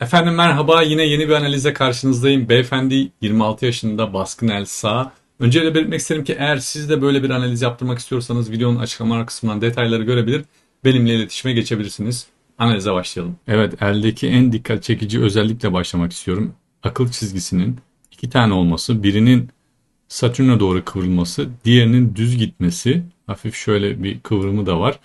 Efendim merhaba yine yeni bir analize karşınızdayım. Beyefendi 26 yaşında baskın el sağ. Öncelikle belirtmek isterim ki eğer siz de böyle bir analiz yaptırmak istiyorsanız videonun açıklamalar kısmından detayları görebilir. Benimle iletişime geçebilirsiniz. Analize başlayalım. Evet eldeki en dikkat çekici özellikle başlamak istiyorum. Akıl çizgisinin iki tane olması. Birinin Satürn'e doğru kıvrılması, diğerinin düz gitmesi. Hafif şöyle bir kıvrımı da var.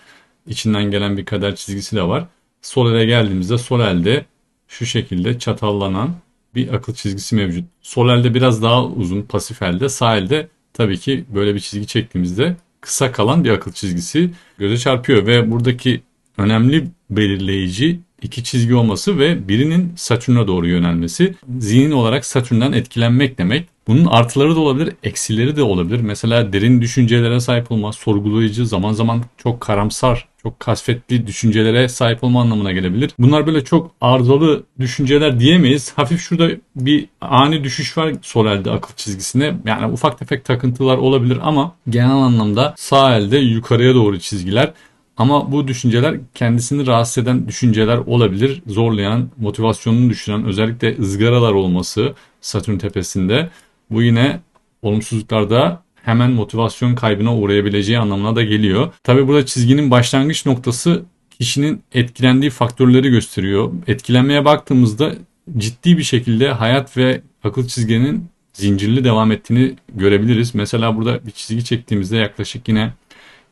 İçinden gelen bir kader çizgisi de var. Sol ele geldiğimizde sol elde şu şekilde çatallanan bir akıl çizgisi mevcut. Sol elde biraz daha uzun pasif elde sağ elde tabii ki böyle bir çizgi çektiğimizde kısa kalan bir akıl çizgisi göze çarpıyor ve buradaki önemli belirleyici iki çizgi olması ve birinin Satürn'e doğru yönelmesi. Zihin olarak Satürn'den etkilenmek demek. Bunun artıları da olabilir, eksileri de olabilir. Mesela derin düşüncelere sahip olma, sorgulayıcı, zaman zaman çok karamsar, çok kasvetli düşüncelere sahip olma anlamına gelebilir. Bunlar böyle çok arızalı düşünceler diyemeyiz. Hafif şurada bir ani düşüş var sol elde akıl çizgisine. Yani ufak tefek takıntılar olabilir ama genel anlamda sağ elde yukarıya doğru çizgiler. Ama bu düşünceler kendisini rahatsız eden düşünceler olabilir. Zorlayan, motivasyonunu düşüren özellikle ızgaralar olması Satürn tepesinde. Bu yine olumsuzluklarda hemen motivasyon kaybına uğrayabileceği anlamına da geliyor. Tabi burada çizginin başlangıç noktası kişinin etkilendiği faktörleri gösteriyor. Etkilenmeye baktığımızda ciddi bir şekilde hayat ve akıl çizginin zincirli devam ettiğini görebiliriz. Mesela burada bir çizgi çektiğimizde yaklaşık yine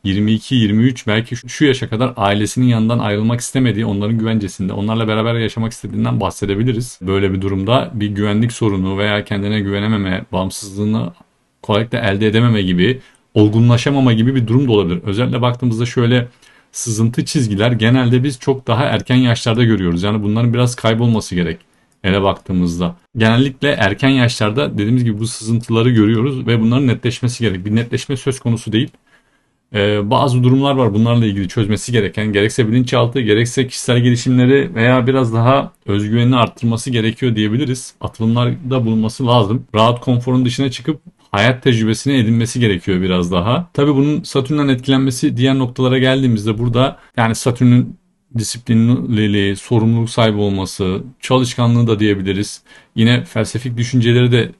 22-23 belki şu yaşa kadar ailesinin yanından ayrılmak istemediği, onların güvencesinde, onlarla beraber yaşamak istediğinden bahsedebiliriz. Böyle bir durumda bir güvenlik sorunu veya kendine güvenememe, bağımsızlığını kolaylıkla elde edememe gibi, olgunlaşamama gibi bir durum da olabilir. Özellikle baktığımızda şöyle sızıntı çizgiler genelde biz çok daha erken yaşlarda görüyoruz. Yani bunların biraz kaybolması gerek ele baktığımızda. Genellikle erken yaşlarda dediğimiz gibi bu sızıntıları görüyoruz ve bunların netleşmesi gerek. Bir netleşme söz konusu değil. Ee, bazı durumlar var bunlarla ilgili çözmesi gereken gerekse bilinçaltı gerekse kişisel gelişimleri veya biraz daha özgüvenini arttırması gerekiyor diyebiliriz. Atılımlarda bulunması lazım. Rahat konforun dışına çıkıp hayat tecrübesini edinmesi gerekiyor biraz daha. Tabii bunun Satürn'den etkilenmesi diğer noktalara geldiğimizde burada yani Satürn'ün disiplinliliği, sorumluluk sahibi olması, çalışkanlığı da diyebiliriz. Yine felsefik düşünceleri de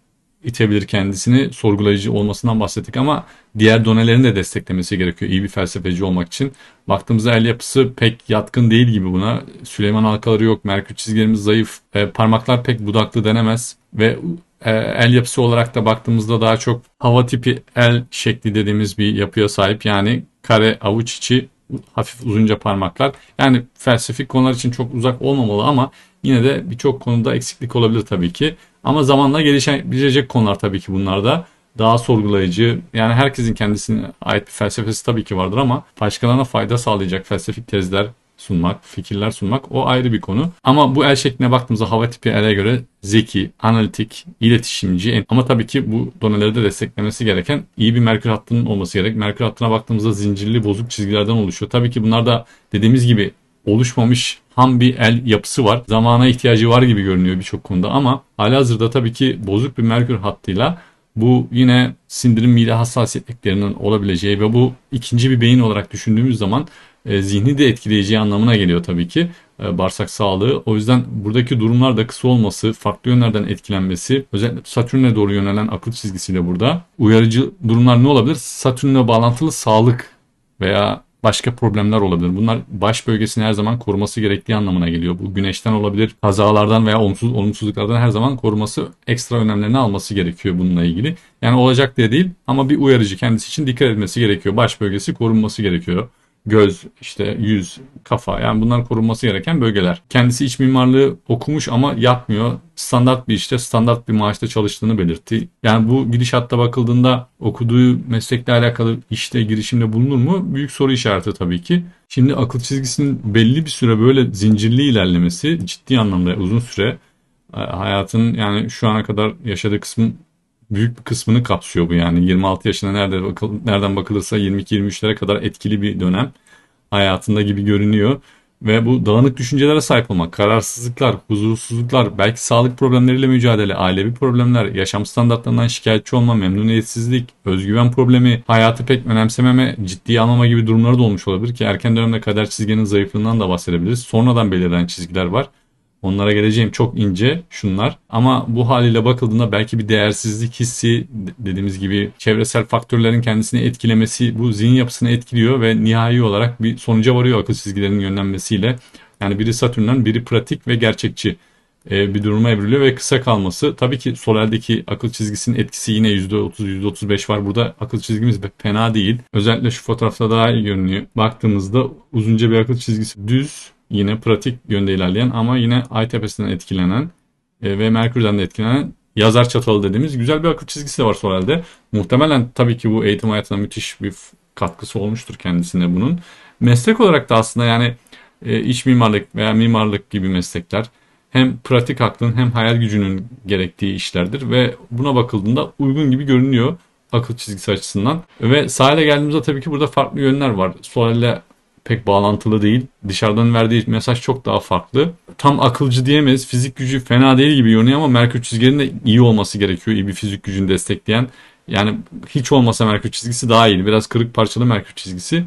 itebilir kendisini sorgulayıcı olmasından bahsettik ama diğer donelerin de desteklemesi gerekiyor iyi bir felsefeci olmak için. Baktığımızda el yapısı pek yatkın değil gibi buna. Süleyman halkaları yok, merkür çizgilerimiz zayıf, e, parmaklar pek budaklı denemez ve e, el yapısı olarak da baktığımızda daha çok hava tipi el şekli dediğimiz bir yapıya sahip. Yani kare avuç içi hafif uzunca parmaklar. Yani felsefik konular için çok uzak olmamalı ama yine de birçok konuda eksiklik olabilir tabii ki. Ama zamanla gelişebilecek konular tabii ki bunlar da. Daha sorgulayıcı yani herkesin kendisine ait bir felsefesi tabii ki vardır ama başkalarına fayda sağlayacak felsefik tezler sunmak, fikirler sunmak o ayrı bir konu. Ama bu el şekline baktığımızda hava tipi ele göre zeki, analitik, iletişimci ama tabii ki bu doneleri de desteklemesi gereken iyi bir merkür hattının olması gerek. Merkür hattına baktığımızda zincirli bozuk çizgilerden oluşuyor. Tabii ki bunlar da dediğimiz gibi oluşmamış ham bir el yapısı var. Zamana ihtiyacı var gibi görünüyor birçok konuda ama halihazırda tabii ki bozuk bir merkür hattıyla bu yine sindirim mide hassasiyetliklerinin olabileceği ve bu ikinci bir beyin olarak düşündüğümüz zaman e, zihni de etkileyeceği anlamına geliyor tabii ki e, bağırsak sağlığı. O yüzden buradaki durumlar da kısa olması, farklı yönlerden etkilenmesi, özellikle Satürn'e doğru yönelen akıl çizgisiyle burada. Uyarıcı durumlar ne olabilir? Satürn'le bağlantılı sağlık veya başka problemler olabilir. Bunlar baş bölgesini her zaman koruması gerektiği anlamına geliyor. Bu güneşten olabilir, kazalardan veya olumsuz, olumsuzluklardan her zaman koruması ekstra önemlerini alması gerekiyor bununla ilgili. Yani olacak diye değil ama bir uyarıcı kendisi için dikkat etmesi gerekiyor. Baş bölgesi korunması gerekiyor göz, işte yüz, kafa yani bunlar korunması gereken bölgeler. Kendisi iç mimarlığı okumuş ama yapmıyor. Standart bir işte, standart bir maaşta çalıştığını belirtti. Yani bu gidişatta bakıldığında okuduğu meslekle alakalı işte girişimde bulunur mu? Büyük soru işareti tabii ki. Şimdi akıl çizgisinin belli bir süre böyle zincirli ilerlemesi ciddi anlamda uzun süre e, hayatın yani şu ana kadar yaşadığı kısmın büyük bir kısmını kapsıyor bu yani. 26 yaşına nerede bakıl, nereden bakılırsa 22-23'lere kadar etkili bir dönem hayatında gibi görünüyor. Ve bu dağınık düşüncelere sahip olmak, kararsızlıklar, huzursuzluklar, belki sağlık problemleriyle mücadele, ailevi problemler, yaşam standartlarından şikayetçi olma, memnuniyetsizlik, özgüven problemi, hayatı pek önemsememe, ciddiye almama gibi durumları da olmuş olabilir ki erken dönemde kader çizginin zayıflığından da bahsedebiliriz. Sonradan belirlenen çizgiler var. Onlara geleceğim çok ince şunlar. Ama bu haliyle bakıldığında belki bir değersizlik hissi dediğimiz gibi çevresel faktörlerin kendisini etkilemesi bu zihin yapısını etkiliyor ve nihai olarak bir sonuca varıyor akıl çizgilerinin yönlenmesiyle. Yani biri Satürn'den biri pratik ve gerçekçi e, bir duruma evriliyor ve kısa kalması. Tabii ki soleldeki akıl çizgisinin etkisi yine %30 %35 var. Burada akıl çizgimiz fena değil. Özellikle şu fotoğrafta daha iyi görünüyor. Baktığımızda uzunca bir akıl çizgisi düz yine pratik yönde ilerleyen ama yine ay tepesinden etkilenen e, ve Merkür'den de etkilenen yazar çatalı dediğimiz güzel bir akıl çizgisi de var Sorel'de. Muhtemelen tabii ki bu eğitim hayatına müthiş bir katkısı olmuştur kendisine bunun. Meslek olarak da aslında yani e, iç mimarlık veya mimarlık gibi meslekler hem pratik aklın hem hayal gücünün gerektiği işlerdir ve buna bakıldığında uygun gibi görünüyor akıl çizgisi açısından. Ve sahile geldiğimizde tabii ki burada farklı yönler var. Sol'le pek bağlantılı değil. Dışarıdan verdiği mesaj çok daha farklı. Tam akılcı diyemeyiz. Fizik gücü fena değil gibi görünüyor ama Merkür çizgilerinin de iyi olması gerekiyor. İyi bir fizik gücünü destekleyen. Yani hiç olmasa Merkür çizgisi daha iyi. Biraz kırık parçalı Merkür çizgisi.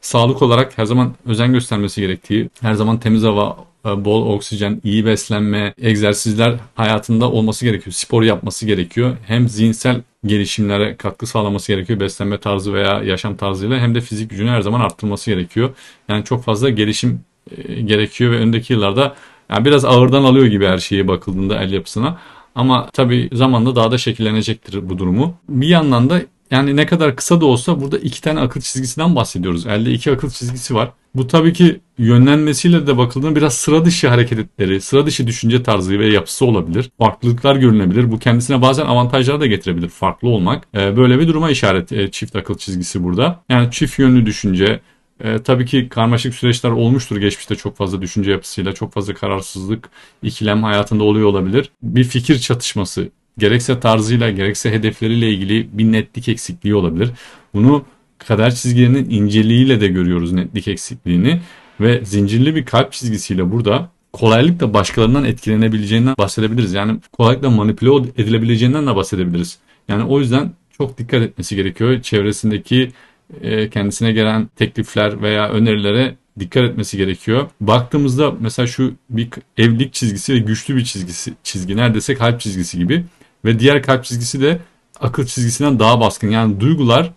Sağlık olarak her zaman özen göstermesi gerektiği, her zaman temiz hava, e, bol oksijen, iyi beslenme, egzersizler hayatında olması gerekiyor. Spor yapması gerekiyor. Hem zihinsel gelişimlere katkı sağlaması gerekiyor beslenme tarzı veya yaşam tarzıyla hem de fizik gücünü her zaman arttırması gerekiyor. Yani çok fazla gelişim e, gerekiyor ve öndeki yıllarda yani biraz ağırdan alıyor gibi her şeye bakıldığında el yapısına. Ama tabii zamanla daha da şekillenecektir bu durumu. Bir yandan da yani ne kadar kısa da olsa burada iki tane akıl çizgisinden bahsediyoruz. Elde iki akıl çizgisi var. Bu tabii ki yönlenmesiyle de bakıldığında biraz sıra dışı hareketleri, sıra dışı düşünce tarzı ve yapısı olabilir. Farklılıklar görünebilir. Bu kendisine bazen avantajlar da getirebilir. Farklı olmak. Ee, böyle bir duruma işaret e, çift akıl çizgisi burada. Yani çift yönlü düşünce, e, tabii ki karmaşık süreçler olmuştur geçmişte çok fazla düşünce yapısıyla, çok fazla kararsızlık, ikilem hayatında oluyor olabilir. Bir fikir çatışması gerekse tarzıyla gerekse hedefleriyle ilgili bir netlik eksikliği olabilir. Bunu kader çizgilerinin inceliğiyle de görüyoruz netlik eksikliğini ve zincirli bir kalp çizgisiyle burada kolaylıkla başkalarından etkilenebileceğinden bahsedebiliriz. Yani kolaylıkla manipüle edilebileceğinden de bahsedebiliriz. Yani o yüzden çok dikkat etmesi gerekiyor. Çevresindeki e, kendisine gelen teklifler veya önerilere dikkat etmesi gerekiyor. Baktığımızda mesela şu bir evlilik çizgisi ve güçlü bir çizgisi çizgi neredeyse kalp çizgisi gibi ve diğer kalp çizgisi de akıl çizgisinden daha baskın. Yani duygular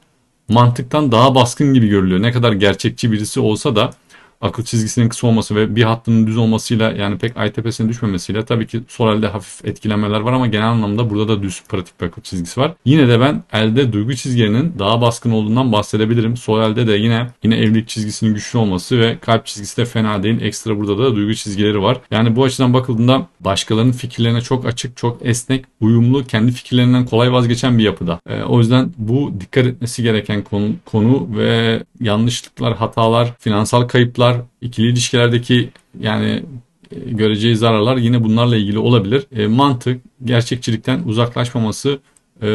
mantıktan daha baskın gibi görülüyor. Ne kadar gerçekçi birisi olsa da akıl çizgisinin kısa olması ve bir hattının düz olmasıyla yani pek ay tepesine düşmemesiyle tabii ki sol hafif etkilenmeler var ama genel anlamda burada da düz pratik bir akıl çizgisi var. Yine de ben elde duygu çizgilerinin daha baskın olduğundan bahsedebilirim. Sol elde de yine yine evlilik çizgisinin güçlü olması ve kalp çizgisi de fena değil. Ekstra burada da duygu çizgileri var. Yani bu açıdan bakıldığında başkalarının fikirlerine çok açık, çok esnek, uyumlu, kendi fikirlerinden kolay vazgeçen bir yapıda. E, o yüzden bu dikkat etmesi gereken konu, konu ve yanlışlıklar, hatalar, finansal kayıplar zararlar, ikili ilişkilerdeki yani e, göreceği zararlar yine bunlarla ilgili olabilir. E, mantık, gerçekçilikten uzaklaşmaması, e,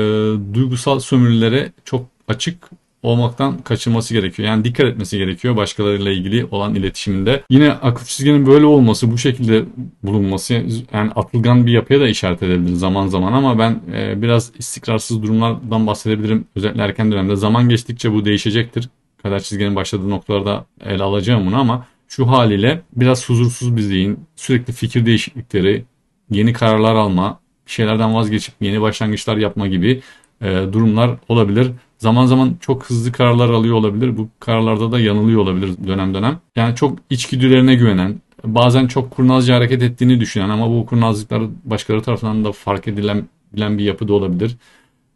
duygusal sömürülere çok açık olmaktan kaçınması gerekiyor. Yani dikkat etmesi gerekiyor başkalarıyla ilgili olan iletişiminde. Yine akıl çizginin böyle olması, bu şekilde bulunması yani atılgan bir yapıya da işaret edebilir zaman zaman ama ben e, biraz istikrarsız durumlardan bahsedebilirim. Özellikle erken dönemde zaman geçtikçe bu değişecektir kader çizginin başladığı noktalarda ele alacağım bunu ama şu haliyle biraz huzursuz bir zihin, sürekli fikir değişiklikleri, yeni kararlar alma, şeylerden vazgeçip yeni başlangıçlar yapma gibi e, durumlar olabilir. Zaman zaman çok hızlı kararlar alıyor olabilir. Bu kararlarda da yanılıyor olabilir dönem dönem. Yani çok içgüdülerine güvenen, bazen çok kurnazca hareket ettiğini düşünen ama bu kurnazlıklar başkaları tarafından da fark edilen bilen bir yapıda olabilir.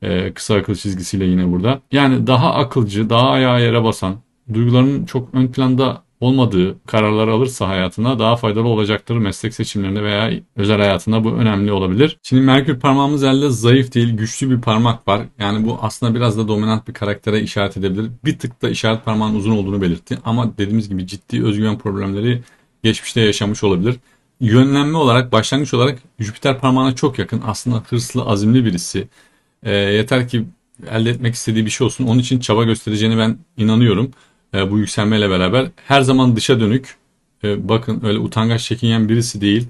Ee, kısa akıl çizgisiyle yine burada. Yani daha akılcı, daha ayağa yere basan, duygularının çok ön planda olmadığı kararlar alırsa hayatına daha faydalı olacaktır meslek seçimlerinde veya özel hayatında bu önemli olabilir. Şimdi Merkür parmağımız elde zayıf değil güçlü bir parmak var. Yani bu aslında biraz da dominant bir karaktere işaret edebilir. Bir tık da işaret parmağın uzun olduğunu belirtti ama dediğimiz gibi ciddi özgüven problemleri geçmişte yaşamış olabilir. Yönlenme olarak başlangıç olarak Jüpiter parmağına çok yakın aslında hırslı azimli birisi. E, yeter ki elde etmek istediği bir şey olsun. Onun için çaba göstereceğini ben inanıyorum. E, bu yükselmeyle beraber. Her zaman dışa dönük. E, bakın öyle utangaç çekinyen birisi değil.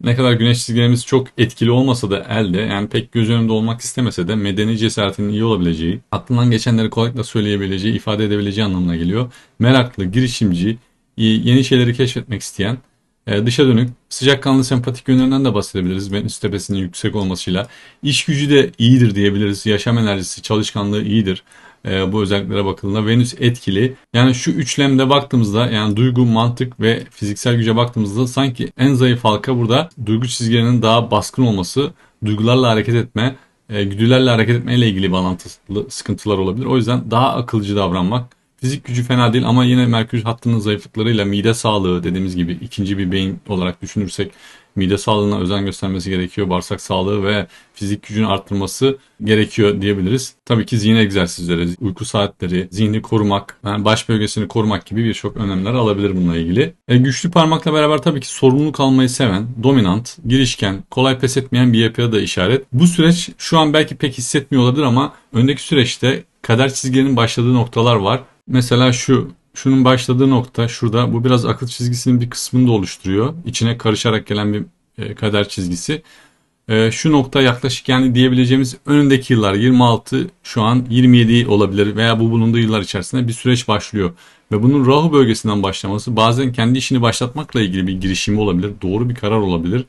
Ne kadar güneş çizgilerimiz çok etkili olmasa da elde yani pek göz önünde olmak istemese de medeni cesaretinin iyi olabileceği, aklından geçenleri kolaylıkla söyleyebileceği, ifade edebileceği anlamına geliyor. Meraklı, girişimci, yeni şeyleri keşfetmek isteyen E, dışa dönük, sıcakkanlı sempatik yönlerinden de bahsedebiliriz. Venüs tepesinin yüksek olmasıyla. İş gücü de iyidir diyebiliriz. Yaşam enerjisi, çalışkanlığı iyidir. E, bu özelliklere bakıldığında Venüs etkili. Yani şu üçlemde baktığımızda yani duygu, mantık ve fiziksel güce baktığımızda sanki en zayıf halka burada duygu çizgilerinin daha baskın olması, duygularla hareket etme, e, güdülerle hareket etmeyle ilgili bağlantılı sıkıntılar olabilir. O yüzden daha akılcı davranmak, Fizik gücü fena değil ama yine Merkür hattının zayıflıklarıyla mide sağlığı dediğimiz gibi ikinci bir beyin olarak düşünürsek mide sağlığına özen göstermesi gerekiyor. Bağırsak sağlığı ve fizik gücünü arttırması gerekiyor diyebiliriz. Tabii ki zihin egzersizleri, uyku saatleri, zihni korumak, yani baş bölgesini korumak gibi birçok önlemler alabilir bununla ilgili. E, güçlü parmakla beraber tabii ki sorumluluk almayı seven, dominant, girişken, kolay pes etmeyen bir yapıya da işaret. Bu süreç şu an belki pek hissetmiyor olabilir ama öndeki süreçte kader çizgilerinin başladığı noktalar var. Mesela şu şunun başladığı nokta şurada bu biraz akıl çizgisinin bir kısmını da oluşturuyor. İçine karışarak gelen bir e, kader çizgisi. E, şu nokta yaklaşık yani diyebileceğimiz önündeki yıllar 26 şu an 27 olabilir veya bu bulunduğu yıllar içerisinde bir süreç başlıyor. Ve bunun Rahu bölgesinden başlaması bazen kendi işini başlatmakla ilgili bir girişimi olabilir. Doğru bir karar olabilir.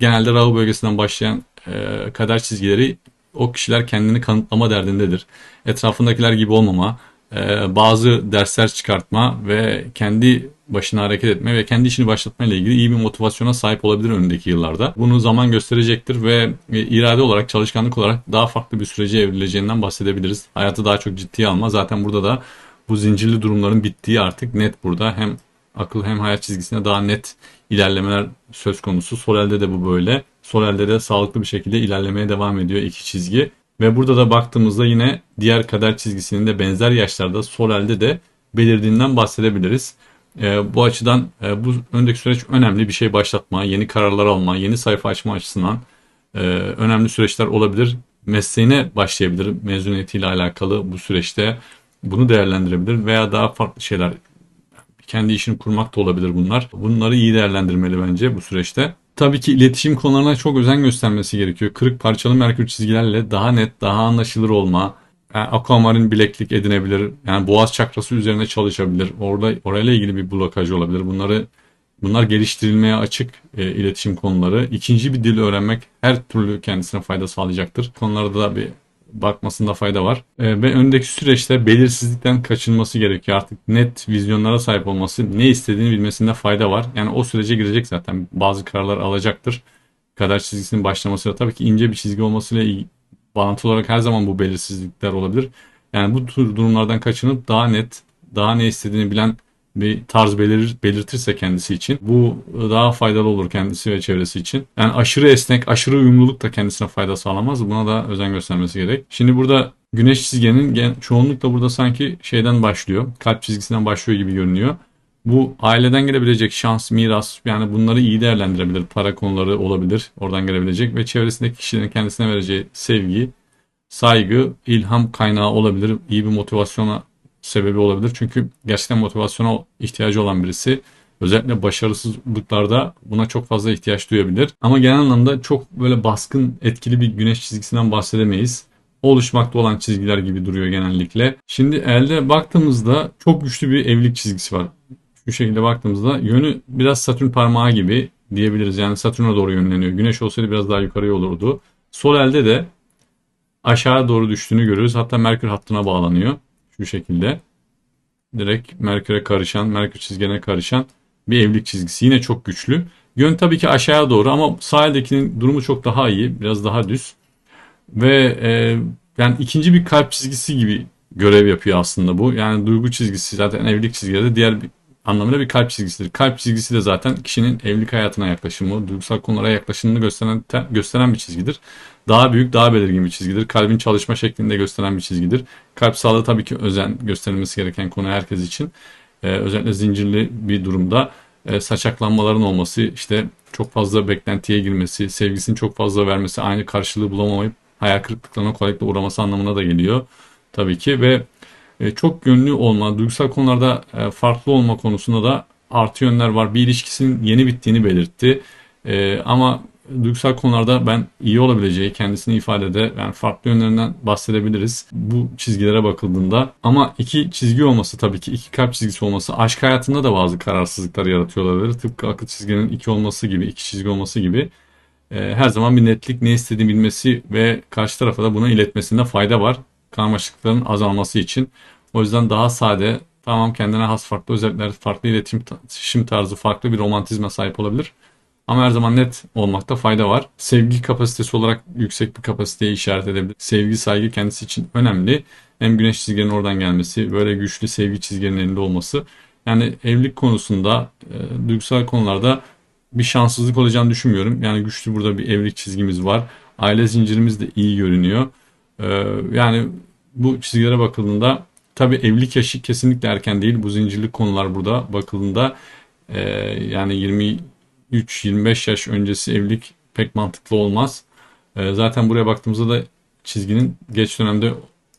Genelde Rahu bölgesinden başlayan e, kader çizgileri o kişiler kendini kanıtlama derdindedir. Etrafındakiler gibi olmama, e, bazı dersler çıkartma ve kendi başına hareket etme ve kendi işini başlatma ile ilgili iyi bir motivasyona sahip olabilir önündeki yıllarda. Bunu zaman gösterecektir ve e, irade olarak, çalışkanlık olarak daha farklı bir sürece evrileceğinden bahsedebiliriz. Hayatı daha çok ciddiye alma. Zaten burada da bu zincirli durumların bittiği artık net burada. Hem akıl hem hayat çizgisine daha net ilerlemeler söz konusu. Solelde de bu böyle. Solelde de sağlıklı bir şekilde ilerlemeye devam ediyor iki çizgi. Ve burada da baktığımızda yine diğer kader çizgisinin de benzer yaşlarda sol elde de belirdiğinden bahsedebiliriz. E, bu açıdan e, bu öndeki süreç önemli bir şey başlatma, yeni kararlar alma, yeni sayfa açma açısından e, önemli süreçler olabilir. Mesleğine başlayabilir mezuniyetiyle alakalı bu süreçte bunu değerlendirebilir veya daha farklı şeyler kendi işini kurmak da olabilir bunlar. Bunları iyi değerlendirmeli bence bu süreçte. Tabii ki iletişim konularına çok özen göstermesi gerekiyor. Kırık parçalı merkür çizgilerle daha net, daha anlaşılır olma. Yani aquamarin bileklik edinebilir. Yani boğaz çakrası üzerine çalışabilir. Orada orayla ilgili bir blokaj olabilir. Bunları bunlar geliştirilmeye açık e, iletişim konuları. İkinci bir dil öğrenmek her türlü kendisine fayda sağlayacaktır. Konularda da bir bakmasında fayda var. E, ve öndeki süreçte belirsizlikten kaçınması gerekiyor. Artık net vizyonlara sahip olması, ne istediğini bilmesinde fayda var. Yani o sürece girecek zaten. Bazı kararlar alacaktır. Kader çizgisinin başlamasıyla tabii ki ince bir çizgi olmasıyla iyi, bağlantılı olarak her zaman bu belirsizlikler olabilir. Yani bu tür durumlardan kaçınıp daha net, daha ne istediğini bilen bir tarz belirir, belirtirse kendisi için bu daha faydalı olur kendisi ve çevresi için. Yani aşırı esnek, aşırı uyumluluk da kendisine fayda sağlamaz. Buna da özen göstermesi gerek. Şimdi burada güneş çizginin çoğunlukla burada sanki şeyden başlıyor. Kalp çizgisinden başlıyor gibi görünüyor. Bu aileden gelebilecek şans, miras yani bunları iyi değerlendirebilir. Para konuları olabilir oradan gelebilecek ve çevresindeki kişilerin kendisine vereceği sevgi, saygı, ilham kaynağı olabilir. İyi bir motivasyona sebebi olabilir. Çünkü gerçekten motivasyona ihtiyacı olan birisi özellikle başarısızlıklarda buna çok fazla ihtiyaç duyabilir. Ama genel anlamda çok böyle baskın etkili bir güneş çizgisinden bahsedemeyiz. oluşmakta olan çizgiler gibi duruyor genellikle. Şimdi elde baktığımızda çok güçlü bir evlilik çizgisi var. Şu şekilde baktığımızda yönü biraz Satürn parmağı gibi diyebiliriz. Yani Satürn'e doğru yönleniyor. Güneş olsaydı biraz daha yukarıya olurdu. Sol elde de aşağı doğru düştüğünü görüyoruz. Hatta Merkür hattına bağlanıyor. Şu şekilde. Direkt Merkür'e karışan, Merkür çizgine karışan bir evlilik çizgisi. Yine çok güçlü. Yön tabii ki aşağıya doğru ama sahildekinin durumu çok daha iyi. Biraz daha düz. Ve e, yani ikinci bir kalp çizgisi gibi görev yapıyor aslında bu. Yani duygu çizgisi zaten evlilik çizgileri de diğer bir anlamıyla bir kalp çizgisidir. Kalp çizgisi de zaten kişinin evlilik hayatına yaklaşımı, duygusal konulara yaklaşımını gösteren, gösteren bir çizgidir. Daha büyük, daha belirgin bir çizgidir. Kalbin çalışma şeklinde gösteren bir çizgidir. Kalp sağlığı tabii ki özen gösterilmesi gereken konu herkes için. Ee, özellikle zincirli bir durumda e, saçaklanmaların olması, işte çok fazla beklentiye girmesi, sevgisini çok fazla vermesi, aynı karşılığı bulamamayıp hayal kırıklıklarına kolaylıkla uğraması anlamına da geliyor. Tabii ki ve e, çok yönlü olma, duygusal konularda e, farklı olma konusunda da artı yönler var. Bir ilişkisinin yeni bittiğini belirtti. E, ama duygusal konularda ben iyi olabileceği, kendisini ifadede yani farklı yönlerinden bahsedebiliriz bu çizgilere bakıldığında. Ama iki çizgi olması tabii ki iki kalp çizgisi olması aşk hayatında da bazı kararsızlıklar yaratıyor olabilir. Tıpkı akıl çizginin iki olması gibi, iki çizgi olması gibi her zaman bir netlik ne istediğini bilmesi ve karşı tarafa da bunu iletmesinde fayda var. Karmaşıklıkların azalması için. O yüzden daha sade, tamam kendine has farklı özellikler, farklı iletişim tarzı, farklı bir romantizme sahip olabilir. Ama her zaman net olmakta fayda var. Sevgi kapasitesi olarak yüksek bir kapasiteye işaret edebilir. Sevgi, saygı kendisi için önemli. Hem güneş çizgilerinin oradan gelmesi, böyle güçlü sevgi çizgilerinin elinde olması. Yani evlilik konusunda, e, duygusal konularda bir şanssızlık olacağını düşünmüyorum. Yani güçlü burada bir evlilik çizgimiz var. Aile zincirimiz de iyi görünüyor. Ee, yani bu çizgilere bakıldığında tabi evlilik yaşı kesinlikle erken değil. Bu zincirli konular burada bakıldığında e, yani 23-25 yaş öncesi evlilik pek mantıklı olmaz. E, zaten buraya baktığımızda da çizginin geç dönemde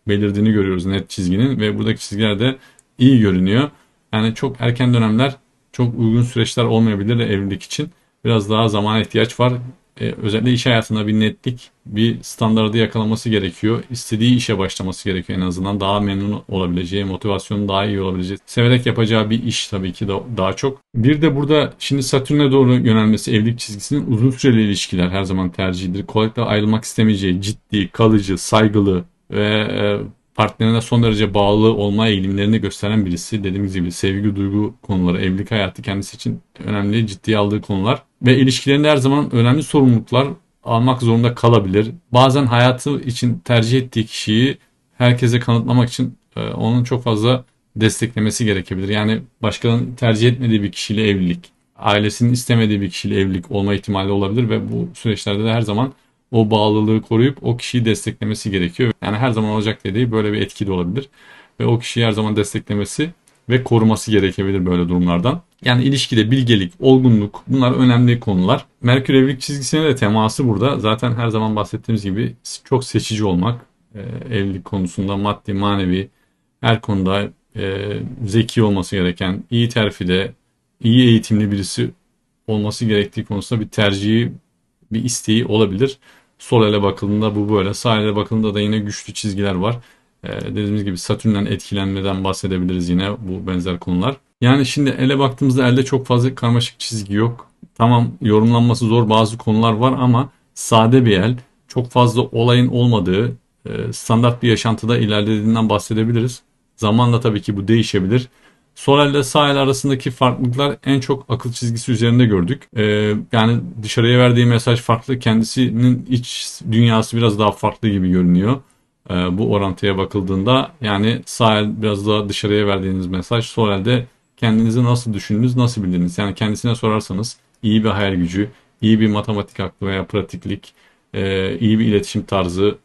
belirdiğini görüyoruz net çizginin ve buradaki çizgiler de iyi görünüyor. Yani çok erken dönemler çok uygun süreçler olmayabilir evlilik için. Biraz daha zamana ihtiyaç var. Ee, özellikle iş hayatında bir netlik, bir standardı yakalaması gerekiyor. İstediği işe başlaması gerekiyor en azından. Daha memnun olabileceği, motivasyonu daha iyi olabileceği, severek yapacağı bir iş tabii ki da daha çok. Bir de burada şimdi Satürn'e doğru yönelmesi evlilik çizgisinin uzun süreli ilişkiler her zaman tercihidir. Kolaylıkla ayrılmak istemeyeceği, ciddi, kalıcı, saygılı ve e, partnerine son derece bağlı olma eğilimlerini gösteren birisi. Dediğimiz gibi sevgi, duygu konuları, evlilik hayatı kendisi için önemli, ciddiye aldığı konular. Ve ilişkilerinde her zaman önemli sorumluluklar almak zorunda kalabilir. Bazen hayatı için tercih ettiği kişiyi herkese kanıtlamak için e, onun çok fazla desteklemesi gerekebilir. Yani başkalarının tercih etmediği bir kişiyle evlilik, ailesinin istemediği bir kişiyle evlilik olma ihtimali olabilir ve bu süreçlerde de her zaman o bağlılığı koruyup o kişiyi desteklemesi gerekiyor. Yani her zaman olacak dediği böyle bir etki de olabilir. Ve o kişiyi her zaman desteklemesi ve koruması gerekebilir böyle durumlardan. Yani ilişkide bilgelik, olgunluk bunlar önemli konular. Merkür evlilik çizgisine de teması burada. Zaten her zaman bahsettiğimiz gibi çok seçici olmak. E, evlilik konusunda maddi, manevi her konuda e, zeki olması gereken, iyi terfide, iyi eğitimli birisi olması gerektiği konusunda bir tercihi, bir isteği olabilir. Sol ele bakıldığında bu böyle. Sağ ele bakıldığında da yine güçlü çizgiler var. Ee, dediğimiz gibi Satürn'den etkilenmeden bahsedebiliriz yine bu benzer konular. Yani şimdi ele baktığımızda elde çok fazla karmaşık çizgi yok. Tamam yorumlanması zor bazı konular var ama sade bir el. Çok fazla olayın olmadığı e, standart bir yaşantıda ilerlediğinden bahsedebiliriz. Zamanla tabii ki bu değişebilir. Sol ile sağ el arasındaki farklılıklar en çok akıl çizgisi üzerinde gördük. Ee, yani dışarıya verdiği mesaj farklı. Kendisinin iç dünyası biraz daha farklı gibi görünüyor. Ee, bu orantıya bakıldığında yani sağ el biraz daha dışarıya verdiğiniz mesaj. Sol elde kendinizi nasıl düşündünüz, nasıl bildiniz? Yani kendisine sorarsanız iyi bir hayal gücü, iyi bir matematik aklı veya pratiklik, e, iyi bir iletişim tarzı,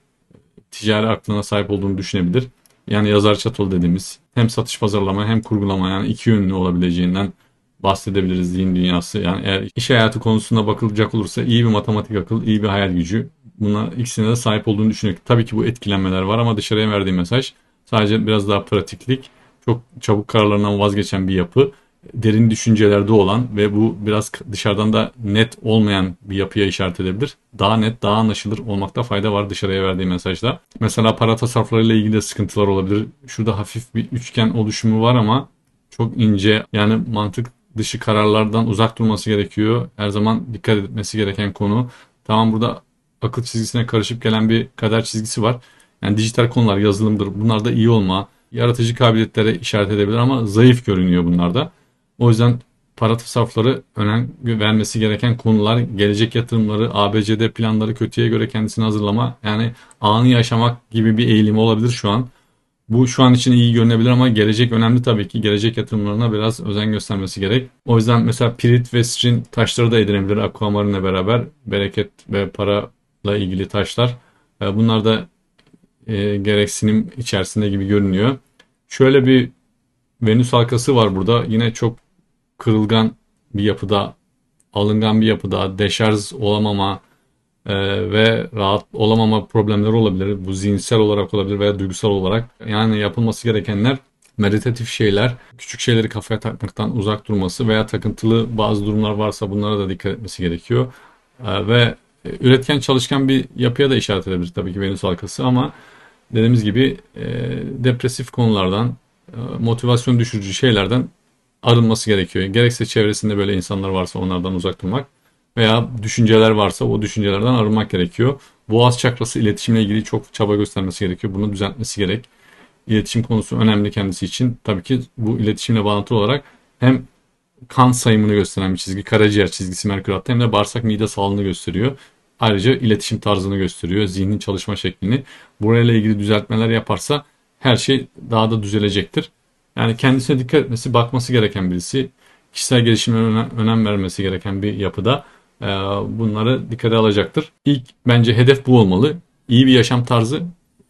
ticari aklına sahip olduğunu düşünebilir. Yani yazar çatol dediğimiz hem satış pazarlama hem kurgulama yani iki yönlü olabileceğinden bahsedebiliriz zihin dünyası. Yani eğer iş hayatı konusunda bakılacak olursa iyi bir matematik akıl, iyi bir hayal gücü. Buna ikisine de sahip olduğunu düşünüyorum. Tabii ki bu etkilenmeler var ama dışarıya verdiği mesaj sadece biraz daha pratiklik, çok çabuk kararlarından vazgeçen bir yapı derin düşüncelerde olan ve bu biraz dışarıdan da net olmayan bir yapıya işaret edebilir. Daha net, daha anlaşılır olmakta fayda var dışarıya verdiği mesajda. Mesela para tasarruflarıyla ilgili de sıkıntılar olabilir. Şurada hafif bir üçgen oluşumu var ama çok ince yani mantık dışı kararlardan uzak durması gerekiyor. Her zaman dikkat etmesi gereken konu. Tamam burada akıl çizgisine karışıp gelen bir kader çizgisi var. Yani dijital konular, yazılımdır. Bunlar da iyi olma, yaratıcı kabiliyetlere işaret edebilir ama zayıf görünüyor bunlarda. O yüzden para tasarrufları önem vermesi gereken konular, gelecek yatırımları, ABCD planları kötüye göre kendisini hazırlama, yani anı yaşamak gibi bir eğilim olabilir şu an. Bu şu an için iyi görünebilir ama gelecek önemli tabii ki. Gelecek yatırımlarına biraz özen göstermesi gerek. O yüzden mesela pirit ve strin taşları da edinebilir aquamarinle beraber. Bereket ve parayla ilgili taşlar. E, bunlar da e, gereksinim içerisinde gibi görünüyor. Şöyle bir Venüs halkası var burada. Yine çok kırılgan bir yapıda, alıngan bir yapıda, deşarj olamama e, ve rahat olamama problemleri olabilir. Bu zihinsel olarak olabilir veya duygusal olarak. Yani yapılması gerekenler meditatif şeyler, küçük şeyleri kafaya takmaktan uzak durması veya takıntılı bazı durumlar varsa bunlara da dikkat etmesi gerekiyor. Ee, ve üretken çalışkan bir yapıya da işaret edebilir tabii ki Venüs halkası ama dediğimiz gibi e, depresif konulardan, e, motivasyon düşürücü şeylerden arınması gerekiyor. Gerekse çevresinde böyle insanlar varsa onlardan uzak durmak veya düşünceler varsa o düşüncelerden arınmak gerekiyor. Boğaz çakrası iletişimle ilgili çok çaba göstermesi gerekiyor. Bunu düzeltmesi gerek. İletişim konusu önemli kendisi için. Tabii ki bu iletişimle bağlantılı olarak hem kan sayımını gösteren bir çizgi, karaciğer çizgisi Merkür hem de bağırsak mide sağlığını gösteriyor. Ayrıca iletişim tarzını gösteriyor, zihnin çalışma şeklini. Burayla ilgili düzeltmeler yaparsa her şey daha da düzelecektir. Yani kendisine dikkat etmesi, bakması gereken birisi, kişisel gelişime önem vermesi gereken bir yapıda e, bunları dikkate alacaktır. İlk bence hedef bu olmalı. İyi bir yaşam tarzı,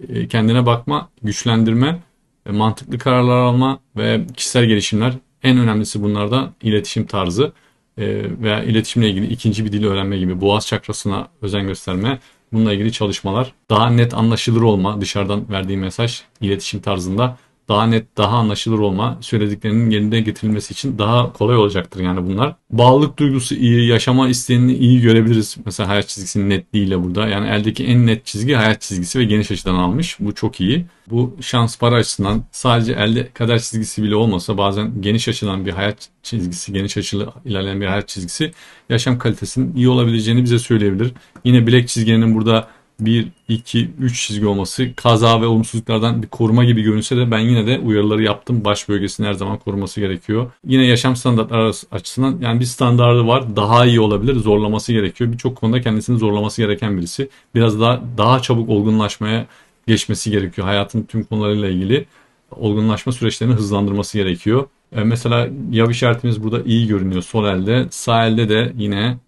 e, kendine bakma, güçlendirme, e, mantıklı kararlar alma ve kişisel gelişimler. En önemlisi bunlardan iletişim tarzı veya iletişimle ilgili ikinci bir dil öğrenme gibi boğaz çakrasına özen gösterme, bununla ilgili çalışmalar, daha net anlaşılır olma, dışarıdan verdiği mesaj iletişim tarzında daha net, daha anlaşılır olma, söylediklerinin yerine getirilmesi için daha kolay olacaktır yani bunlar. Bağlılık duygusu iyi, yaşama isteğini iyi görebiliriz. Mesela hayat çizgisinin netliğiyle burada. Yani eldeki en net çizgi hayat çizgisi ve geniş açıdan almış. Bu çok iyi. Bu şans para açısından sadece elde kader çizgisi bile olmasa bazen geniş açıdan bir hayat çizgisi, geniş açılı ilerleyen bir hayat çizgisi yaşam kalitesinin iyi olabileceğini bize söyleyebilir. Yine bilek çizginin burada 1, 2, 3 çizgi olması kaza ve olumsuzluklardan bir koruma gibi görünse de ben yine de uyarıları yaptım. Baş bölgesini her zaman koruması gerekiyor. Yine yaşam standartları açısından yani bir standardı var. Daha iyi olabilir. Zorlaması gerekiyor. Birçok konuda kendisini zorlaması gereken birisi. Biraz daha daha çabuk olgunlaşmaya geçmesi gerekiyor. Hayatın tüm konularıyla ilgili olgunlaşma süreçlerini hızlandırması gerekiyor. E, mesela yav işaretimiz burada iyi görünüyor sol elde. Sağ elde de yine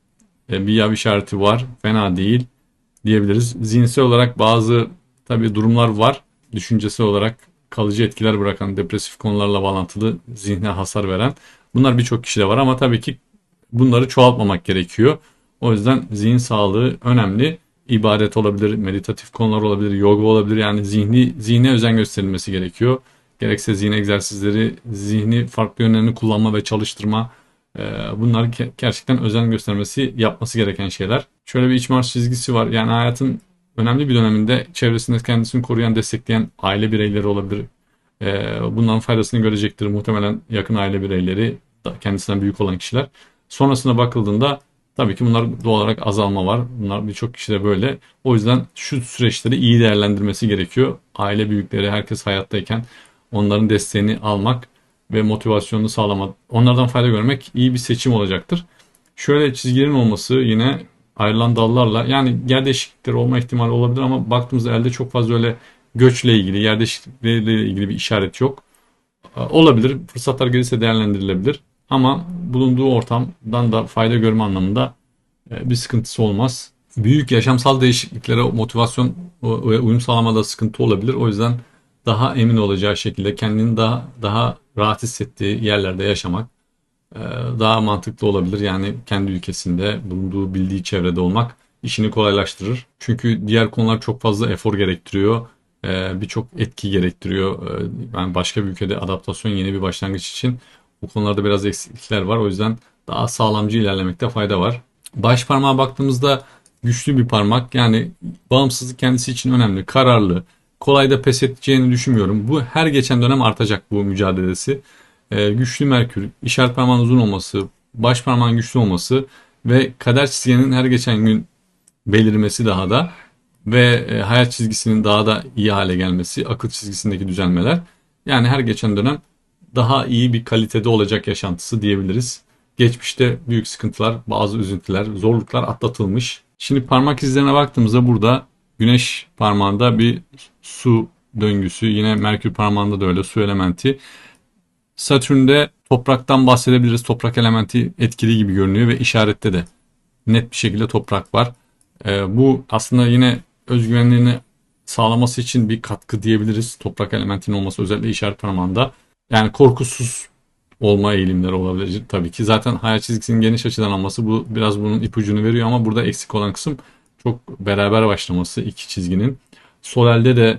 e, bir yav işareti var. Fena değil diyebiliriz. Zihinsel olarak bazı tabii durumlar var. Düşüncesi olarak kalıcı etkiler bırakan, depresif konularla bağlantılı zihne hasar veren. Bunlar birçok kişide var ama tabii ki bunları çoğaltmamak gerekiyor. O yüzden zihin sağlığı önemli. İbadet olabilir, meditatif konular olabilir, yoga olabilir. Yani zihni zihne özen gösterilmesi gerekiyor. Gerekse zihin egzersizleri, zihni farklı yönlerini kullanma ve çalıştırma bunlar gerçekten özen göstermesi, yapması gereken şeyler. Şöyle bir iç marş çizgisi var. Yani hayatın önemli bir döneminde çevresinde kendisini koruyan, destekleyen aile bireyleri olabilir. Ee, bundan faydasını görecektir muhtemelen yakın aile bireyleri, kendisinden büyük olan kişiler. Sonrasına bakıldığında tabii ki bunlar doğal olarak azalma var. Bunlar birçok kişide böyle. O yüzden şu süreçleri iyi değerlendirmesi gerekiyor. Aile büyükleri herkes hayattayken onların desteğini almak ve motivasyonunu sağlamak, onlardan fayda görmek iyi bir seçim olacaktır. Şöyle çizgilerin olması yine ayrılan dallarla yani yer değişiklikleri olma ihtimali olabilir ama baktığımızda elde çok fazla öyle göçle ilgili, yer değişiklikleriyle ilgili bir işaret yok. Ee, olabilir, fırsatlar gelirse değerlendirilebilir ama bulunduğu ortamdan da fayda görme anlamında e, bir sıkıntısı olmaz. Büyük yaşamsal değişikliklere motivasyon ve uyum sağlamada sıkıntı olabilir. O yüzden daha emin olacağı şekilde kendini daha daha rahat hissettiği yerlerde yaşamak e, daha mantıklı olabilir. Yani kendi ülkesinde bulunduğu bildiği çevrede olmak işini kolaylaştırır. Çünkü diğer konular çok fazla efor gerektiriyor. E, birçok etki gerektiriyor. E, yani başka bir ülkede adaptasyon yeni bir başlangıç için bu konularda biraz eksiklikler var. O yüzden daha sağlamcı ilerlemekte fayda var. Baş parmağa baktığımızda güçlü bir parmak. Yani bağımsızlık kendisi için önemli. Kararlı, kolay da pes edeceğini düşünmüyorum. Bu her geçen dönem artacak bu mücadelesi. Ee, güçlü Merkür, işaret parmağın uzun olması, baş parmağın güçlü olması ve kader çizginin her geçen gün belirmesi daha da ve e, hayat çizgisinin daha da iyi hale gelmesi, akıl çizgisindeki düzelmeler. Yani her geçen dönem daha iyi bir kalitede olacak yaşantısı diyebiliriz. Geçmişte büyük sıkıntılar, bazı üzüntüler, zorluklar atlatılmış. Şimdi parmak izlerine baktığımızda burada Güneş parmağında bir su döngüsü. Yine Merkür parmağında da öyle su elementi. Satürn'de topraktan bahsedebiliriz. Toprak elementi etkili gibi görünüyor ve işarette de net bir şekilde toprak var. Ee, bu aslında yine özgüvenliğini sağlaması için bir katkı diyebiliriz. Toprak elementinin olması özellikle işaret parmağında. Yani korkusuz olma eğilimleri olabilir tabii ki. Zaten hayal çizgisinin geniş açıdan alması bu biraz bunun ipucunu veriyor ama burada eksik olan kısım çok beraber başlaması iki çizginin. Sol elde de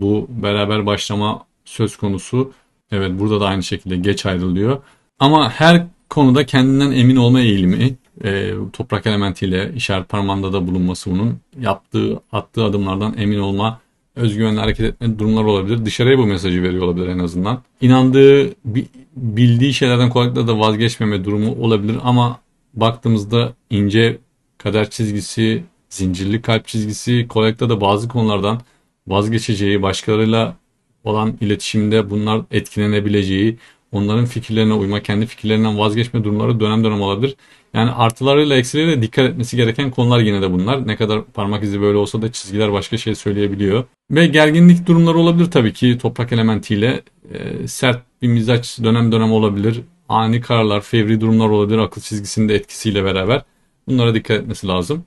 bu beraber başlama söz konusu. Evet burada da aynı şekilde geç ayrılıyor. Ama her konuda kendinden emin olma eğilimi, e, toprak elementiyle işaret parmağında da bulunması bunun yaptığı attığı adımlardan emin olma özgüvenle hareket etme durumlar olabilir. Dışarıya bu mesajı veriyor olabilir en azından. İnandığı, bi- bildiği şeylerden kolaylıkla da vazgeçmeme durumu olabilir ama baktığımızda ince kader çizgisi, zincirli kalp çizgisi, kolaylıkla da bazı konulardan vazgeçeceği, başkalarıyla olan iletişimde bunlar etkilenebileceği, onların fikirlerine uyma, kendi fikirlerinden vazgeçme durumları dönem dönem olabilir. Yani artılarıyla eksileriyle dikkat etmesi gereken konular yine de bunlar. Ne kadar parmak izi böyle olsa da çizgiler başka şey söyleyebiliyor. Ve gerginlik durumları olabilir tabii ki toprak elementiyle. E, sert bir mizaç dönem dönem olabilir. Ani kararlar, fevri durumlar olabilir akıl çizgisinin de etkisiyle beraber. Bunlara dikkat etmesi lazım.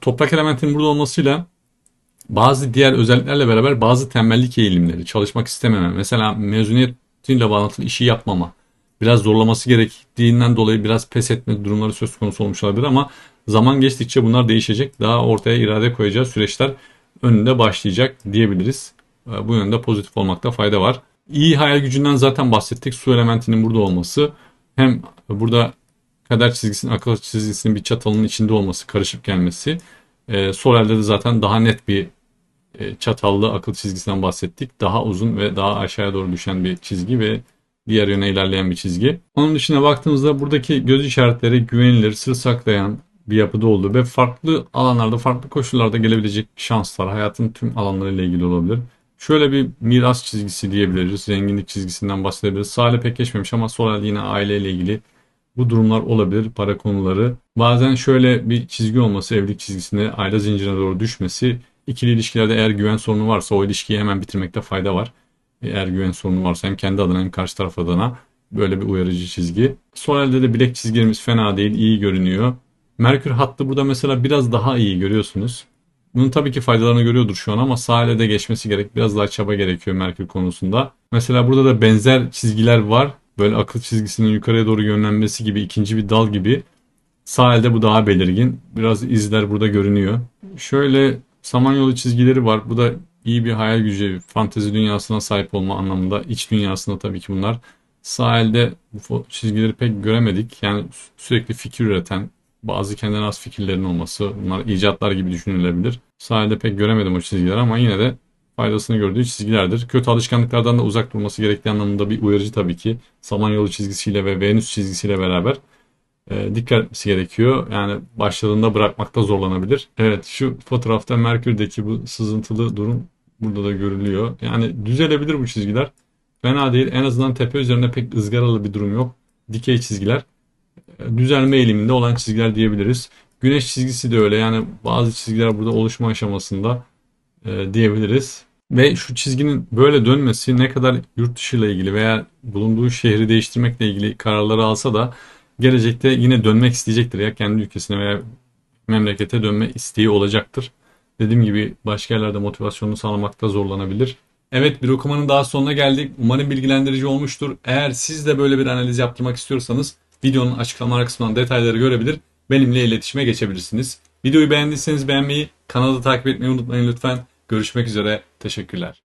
Toprak elementinin burada olmasıyla bazı diğer özelliklerle beraber bazı tembellik eğilimleri, çalışmak istememe, mesela mezuniyetle bağlantılı işi yapmama, biraz zorlaması gerektiğinden dolayı biraz pes etme durumları söz konusu olmuş olabilir ama zaman geçtikçe bunlar değişecek. Daha ortaya irade koyacağı süreçler önünde başlayacak diyebiliriz. Bu yönde pozitif olmakta fayda var. İyi hayal gücünden zaten bahsettik. Su elementinin burada olması hem burada kader çizgisinin, akıl çizgisinin bir çatalın içinde olması, karışıp gelmesi. E, Sorel'de de zaten daha net bir e, çatallı akıl çizgisinden bahsettik. Daha uzun ve daha aşağıya doğru düşen bir çizgi ve diğer yöne ilerleyen bir çizgi. Onun dışına baktığımızda buradaki göz işaretleri güvenilir, sır saklayan bir yapıda olduğu ve farklı alanlarda, farklı koşullarda gelebilecek şanslar hayatın tüm alanlarıyla ilgili olabilir. Şöyle bir miras çizgisi diyebiliriz, zenginlik çizgisinden bahsedebiliriz. Sahile pek geçmemiş ama Sorel yine aileyle ilgili bu durumlar olabilir, para konuları. Bazen şöyle bir çizgi olması, evlilik çizgisinde aile zincirine doğru düşmesi İkili ilişkilerde eğer güven sorunu varsa o ilişkiyi hemen bitirmekte fayda var. Eğer güven sorunu varsa hem kendi adına hem karşı taraf adına böyle bir uyarıcı çizgi. Sol elde de bilek çizgilerimiz fena değil, iyi görünüyor. Merkür hattı burada mesela biraz daha iyi görüyorsunuz. Bunun tabii ki faydalarını görüyordur şu an ama sağ ele geçmesi gerek. Biraz daha çaba gerekiyor Merkür konusunda. Mesela burada da benzer çizgiler var. Böyle akıl çizgisinin yukarıya doğru yönlenmesi gibi ikinci bir dal gibi. Sağ elde bu daha belirgin. Biraz izler burada görünüyor. Şöyle Samanyolu çizgileri var. Bu da iyi bir hayal gücü, fantezi dünyasına sahip olma anlamında. iç dünyasında tabii ki bunlar. Sahilde bu çizgileri pek göremedik. Yani sürekli fikir üreten, bazı kendine az fikirlerin olması, bunlar icatlar gibi düşünülebilir. Sahilde pek göremedim o çizgileri ama yine de faydasını gördüğü çizgilerdir. Kötü alışkanlıklardan da uzak durması gerektiği anlamında bir uyarıcı tabii ki. Samanyolu çizgisiyle ve Venüs çizgisiyle beraber e, dikkat etmesi gerekiyor. Yani başladığında bırakmakta zorlanabilir. Evet şu fotoğrafta Merkür'deki bu sızıntılı durum burada da görülüyor. Yani düzelebilir bu çizgiler. Fena değil. En azından tepe üzerinde pek ızgaralı bir durum yok. Dikey çizgiler. E, düzelme eğiliminde olan çizgiler diyebiliriz. Güneş çizgisi de öyle. Yani bazı çizgiler burada oluşma aşamasında e, diyebiliriz. Ve şu çizginin böyle dönmesi ne kadar yurt dışı ile ilgili veya bulunduğu şehri değiştirmekle ilgili kararları alsa da gelecekte yine dönmek isteyecektir ya kendi ülkesine veya memlekete dönme isteği olacaktır. Dediğim gibi başka yerlerde motivasyonunu sağlamakta zorlanabilir. Evet bir okumanın daha sonuna geldik. Umarım bilgilendirici olmuştur. Eğer siz de böyle bir analiz yaptırmak istiyorsanız videonun açıklama kısmından detayları görebilir. Benimle iletişime geçebilirsiniz. Videoyu beğendiyseniz beğenmeyi, kanalı takip etmeyi unutmayın lütfen. Görüşmek üzere. Teşekkürler.